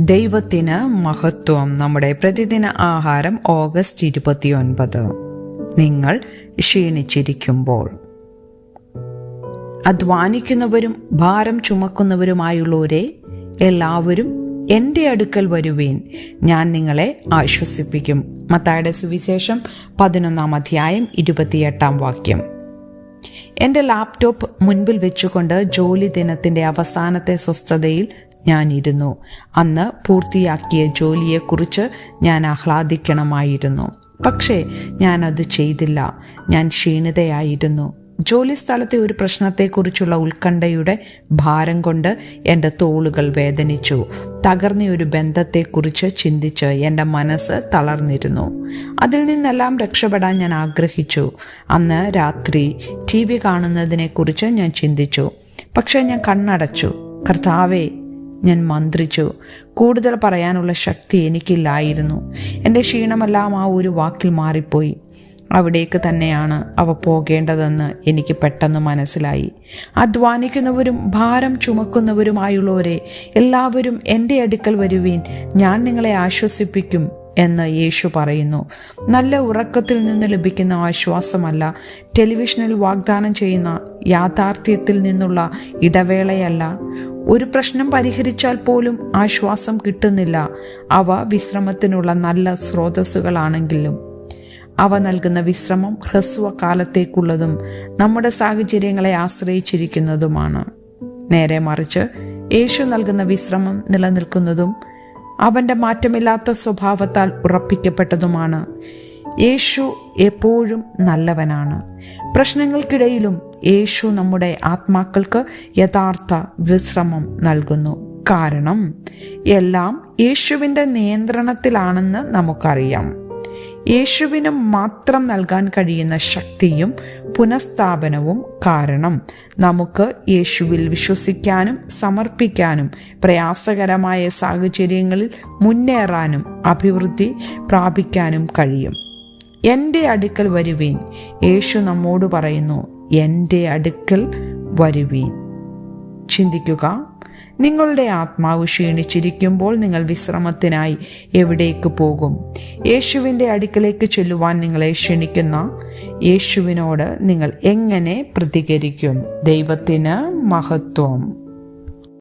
ദൈവത്തിന് മഹത്വം. നമ്മുടെ പ്രതിദിന ആഹാരം ഓഗസ്റ്റ് ഇരുപത്തിയൊൻപത്. നിങ്ങൾ ക്ഷീണിച്ചിരിക്കുമ്പോൾ. അധ്വാനിക്കുന്നവരും ഭാരം ചുമക്കുന്നവരുമായുള്ളവരെ എല്ലാവരും എന്റെ അടുക്കൽ വരുവീൻ. ഞാൻ നിങ്ങളെ ആശ്വസിപ്പിക്കും. മത്തായുടെ സുവിശേഷം പതിനൊന്നാം അധ്യായം ഇരുപത്തിയെട്ടാം വാക്യം. എന്റെ ലാപ്ടോപ്പ് മുൻപിൽ വെച്ചുകൊണ്ട് ജോലി ദിനത്തിന്റെ അവസാനത്തെ സ്വസ്ഥതയിൽ ഞാൻ ഇരുന്നു അന്ന് പൂർത്തിയാക്കിയ ജോലിയെക്കുറിച്ച് ഞാൻ ആഹ്ലാദിക്കണമായിരുന്നു. പക്ഷേ ഞാനത് ചെയ്തില്ല. ഞാൻ ക്ഷീണിതയായിരുന്നു. ജോലി സ്ഥലത്തെ ഒരു പ്രശ്നത്തെക്കുറിച്ചുള്ള ഉത്കണ്ഠയുടെ ഭാരം കൊണ്ട് എന്റെ തോളുകൾ വേദനിച്ചു. തകർന്ന ഒരു ബന്ധത്തെക്കുറിച്ച് ചിന്തിച്ച് എന്റെ മനസ്സ് തളർന്നിരുന്നു. അതിൽ നിന്നെല്ലാം രക്ഷപ്പെടാൻ ഞാൻ ആഗ്രഹിച്ചു. അന്ന് രാത്രി ടി വി കാണുന്നതിനെക്കുറിച്ച് ഞാൻ ചിന്തിച്ചു. പക്ഷേ ഞാൻ കണ്ണടച്ചു. കർത്താവേ ഞാൻ മന്ത്രിച്ചു. കൂടുതൽ പറയാനുള്ള ശക്തി എനിക്കില്ലായിരുന്നു. എന്റെ ക്ഷീണമെല്ലാം ആ ഒരു വാക്കിൽ മാറിപ്പോയി. അവിടേക്ക് തന്നെയാണ് അവ പോകേണ്ടതെന്ന് എനിക്ക് പെട്ടെന്ന് മനസ്സിലായി. അധ്വാനിക്കുന്നവരും ഭാരം ചുമക്കുന്നവരുമായുള്ളവരെ എല്ലാവരും എന്റെ അടുക്കൽ വരുവീൻ. ഞാൻ നിങ്ങളെ ആശ്വസിപ്പിക്കും എന്ന് യേശു പറയുന്നു. നല്ല ഉറക്കത്തിൽ നിന്ന് ലഭിക്കുന്ന ആശ്വാസമല്ല. ടെലിവിഷനിൽ വാഗ്ദാനം ചെയ്യുന്ന യാഥാർത്ഥ്യത്തിൽ നിന്നുള്ള ഇടവേളയല്ല. ഒരു പ്രശ്നം പരിഹരിച്ചാൽ പോലും ആശ്വാസം കിട്ടുന്നില്ല. അവ വിശ്രമത്തിനുള്ള നല്ല സ്രോതസ്സുകളാണെങ്കിലും. അവ നൽകുന്ന വിശ്രമം ഹ്രസ്വകാലത്തേക്കുള്ളതും നമ്മുടെ സാഹചര്യങ്ങളെ ആശ്രയിച്ചിരിക്കുന്നതുമാണ്. നേരെ മറിച്ച് യേശു നൽകുന്ന വിശ്രമം നിലനിൽക്കുന്നതും അവന്റെ മാറ്റമില്ലാത്ത സ്വഭാവത്താൽ ഉറപ്പിക്കപ്പെട്ടതുമാണ്. യേശു എപ്പോഴും നല്ലവനാണ്. പ്രശ്നങ്ങൾക്കിടയിലും യേശു നമ്മുടെ ആത്മാക്കൾക്ക് യഥാർത്ഥ വിശ്രമം നൽകുന്നു. കാരണം എല്ലാം യേശുവിന്റെ നിയന്ത്രണത്തിലാണെന്ന് നമുക്കറിയാം. യേശുവിന് മാത്രം നൽകാൻ കഴിയുന്ന ശക്തിയും പുനഃസ്ഥാപനവും കാരണം നമുക്ക് യേശുവിൽ വിശ്വസിക്കാനും സമർപ്പിക്കാനും പ്രയാസകരമായ സാഹചര്യങ്ങളിൽ മുന്നേറാനും അഭിവൃദ്ധി പ്രാപിക്കാനും കഴിയും. എന്റെ അടുക്കൽ വരുവീൻ. യേശു നമ്മോട് പറയുന്നു എന്റെ അടുക്കൽ വരുവീൻ. ചിന്തിക്കുക നിങ്ങളുടെ ആത്മാവ് ക്ഷീണിച്ചിരിക്കുമ്പോൾ നിങ്ങൾ വിശ്രമത്തിനായി എവിടേക്ക് പോകും? യേശുവിന്റെ അടുക്കലേക്ക് ചെല്ലുവാൻ നിങ്ങളെ ക്ഷണിക്കുന്ന യേശുവിനോട് നിങ്ങൾ എങ്ങനെ പ്രതികരിക്കും? ദൈവത്തിന് മഹത്വം.